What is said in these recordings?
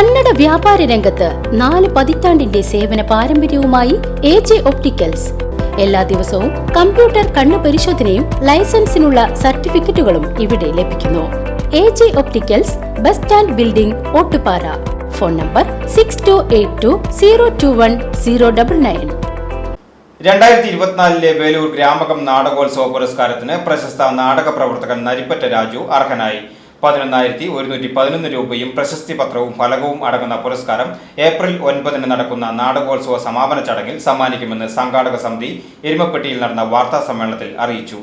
കന്നഡ വ്യാപാര രംഗത്ത് നാല് പതിറ്റാണ്ടിന്റെ സേവന പാരമ്പര്യവുമായി എ ജെ ഒപ്റ്റിക്കൽസ്. എല്ലാ ദിവസവും കമ്പ്യൂട്ടർ കണ്ണു പരിശോധനയും ലൈസൻസിനുള്ള സർട്ടിഫിക്കറ്റുകളും ഇവിടെ ലഭിക്കുന്നു. A J opticals bus stand building Ottupara. Phone number six two eight two zero two one zero double nine രണ്ടായിരത്തി ഇരുപത്തിനാലിലെ വേലൂർ ഗ്രാമകം നാടകോത്സവ പുരസ്കാരത്തിന് പ്രശസ്ത നാടക പ്രവർത്തകൻ നരിപ്പറ്റ രാജു അർഹനായി. പതിനൊന്നായിരത്തി ഒരുന്നൂറ്റി പതിനൊന്ന് രൂപയും പ്രശസ്തി പത്രവും ഫലകവും അടങ്ങുന്ന പുരസ്കാരം ഏപ്രിൽ ഒൻപതിന് നടക്കുന്ന നാടകോത്സവ സമാപന ചടങ്ങിൽ സമ്മാനിക്കുമെന്ന് സംഘാടക സമിതി എരുമപ്പെട്ടിയിൽ നടന്ന വാർത്താ സമ്മേളനത്തിൽ അറിയിച്ചു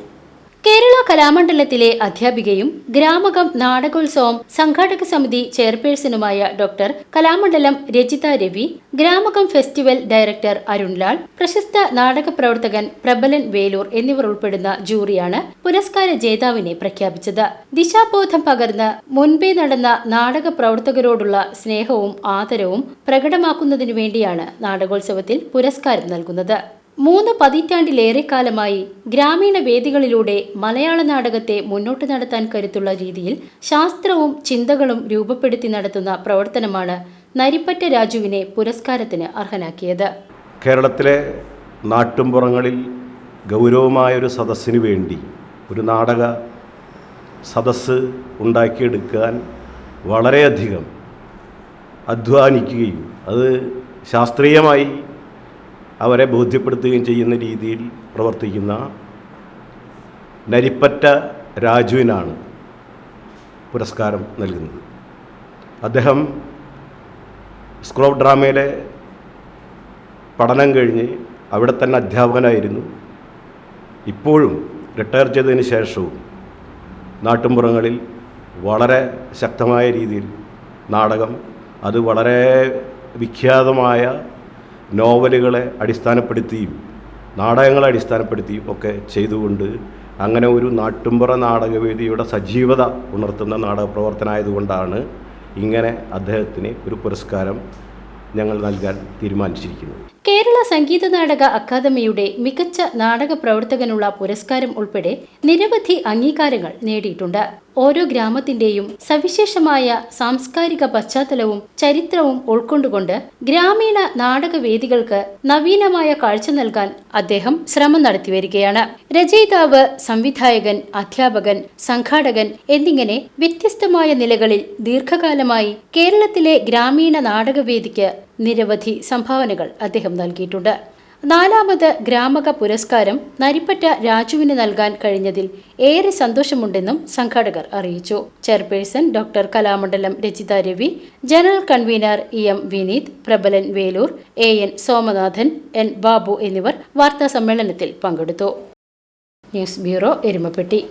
കേരള കലാമണ്ഡലത്തിലെ അധ്യാപികയും ഗ്രാമകം നാടകോത്സവം സംഘാടക സമിതി ചെയർപേഴ്സണുമായ doctor Kalamandalam Rajitha Ravi Gramakam festival director Arunlal പ്രശസ്ത നാടക പ്രവർത്തകൻ പ്രബലൻ വേലൂർ എന്നിവർ ഉൾപ്പെടുന്ന ജൂറിയാണ് പുരസ്കാര ജേതാവിനെ പ്രഖ്യാപിച്ചത്. ദിശാബോധം പകർന്ന് മുൻപേ നടന്ന നാടക പ്രവർത്തകരോടുള്ള സ്നേഹവും ആദരവും പ്രകടമാക്കുന്നതിനു വേണ്ടിയാണ് നാടകോത്സവത്തിൽ പുരസ്കാരം നൽകുന്നത്. മൂന്ന് പതിറ്റാണ്ടിലേറെ കാലമായി ഗ്രാമീണ വേദികളിലൂടെ മലയാള നാടകത്തെ മുന്നോട്ട് നടത്താൻ കരുത്തുള്ള രീതിയിൽ ശാസ്ത്രവും ചിന്തകളും രൂപപ്പെടുത്തി നടത്തുന്ന പ്രവർത്തനമാണ് നരിപ്പറ്റ രാജുവിനെ പുരസ്കാരത്തിന് അർഹനാക്കിയത്. കേരളത്തിലെ നാട്ടുംപുറങ്ങളിൽ ഗൗരവമായൊരു സദസ്സിന് വേണ്ടി ഒരു നാടക സദസ്സ് ഉണ്ടാക്കിയെടുക്കാൻ വളരെയധികം അധ്വാനിക്കുകയും അത് ശാസ്ത്രീയമായി അവരെ ബോധ്യപ്പെടുത്തുകയും ചെയ്യുന്ന രീതിയിൽ പ്രവർത്തിക്കുന്ന നരിപ്പറ്റ രാജുവിനാണ് പുരസ്കാരം നൽകുന്നത്. അദ്ദേഹം സ്കൂൾ ഓഫ് ഡ്രാമയിലെ പഠനം കഴിഞ്ഞ് അവിടെ തന്നെ അധ്യാപകനായിരുന്നു. ഇപ്പോഴും റിട്ടയർ ചെയ്തതിന് ശേഷവും നാട്ടുമ്പുറങ്ങളിൽ വളരെ ശക്തമായ രീതിയിൽ നാടകം അത് വളരെ വിഖ്യാതമായ നോവലുകളെ അടിസ്ഥാനപ്പെടുത്തിയും നാടകങ്ങളെ അടിസ്ഥാനപ്പെടുത്തിയും ഒക്കെ ചെയ്തുകൊണ്ട് അങ്ങനെ ഒരു നാട്ടുമ്പുറ നാടകവേദിയുടെ സജീവത ഉണർത്തുന്ന നാടക പ്രവർത്തനമായതുകൊണ്ടാണ് ഇങ്ങനെ അദ്ദേഹത്തിന് ഒരു പുരസ്കാരം ഞങ്ങൾ നൽകാൻ തീരുമാനിച്ചിരിക്കുന്നത്. കേരള സംഗീത നാടക അക്കാദമിയുടെ മികച്ച നാടക പ്രവർത്തകനുള്ള പുരസ്കാരം ഉൾപ്പെടെ നിരവധി അംഗീകാരങ്ങൾ നേടിയിട്ടുണ്ട്. ഓരോ ഗ്രാമത്തിന്റെയും സവിശേഷമായ സാംസ്കാരിക പശ്ചാത്തലവും ചരിത്രവും ഉൾക്കൊണ്ടുകൊണ്ട് ഗ്രാമീണ നാടകവേദികൾക്ക് നവീനമായ കാഴ്ച നൽകാൻ അദ്ദേഹം ശ്രമം നടത്തിവരികയാണ് രചയിതാവ് സംവിധായകൻ അധ്യാപകൻ സംഘാടകൻ എന്നിങ്ങനെ വ്യത്യസ്തമായ നിലകളിൽ ദീർഘകാലമായി കേരളത്തിലെ ഗ്രാമീണ നാടകവേദിക്ക് നിരവധി സംഭാവനകൾ അദ്ദേഹം നൽകിയിട്ടുണ്ട്. നാലാമത് ഗ്രാമക പുരസ്കാരം നരിപ്പറ്റ രാജുവിന് നൽകാൻ കഴിഞ്ഞതിൽ ഏറെ സന്തോഷമുണ്ടെന്നും സംഘാടകർ അറിയിച്ചു. Chairperson doctor Kalamandalam Rachitha Ravi general convener E M Vineeth Prabalan Velur A N Somanathan N Babu എന്നിവർ വാർത്താ സമ്മേളനത്തിൽ പങ്കെടുത്തു. News bureau Erumapetty.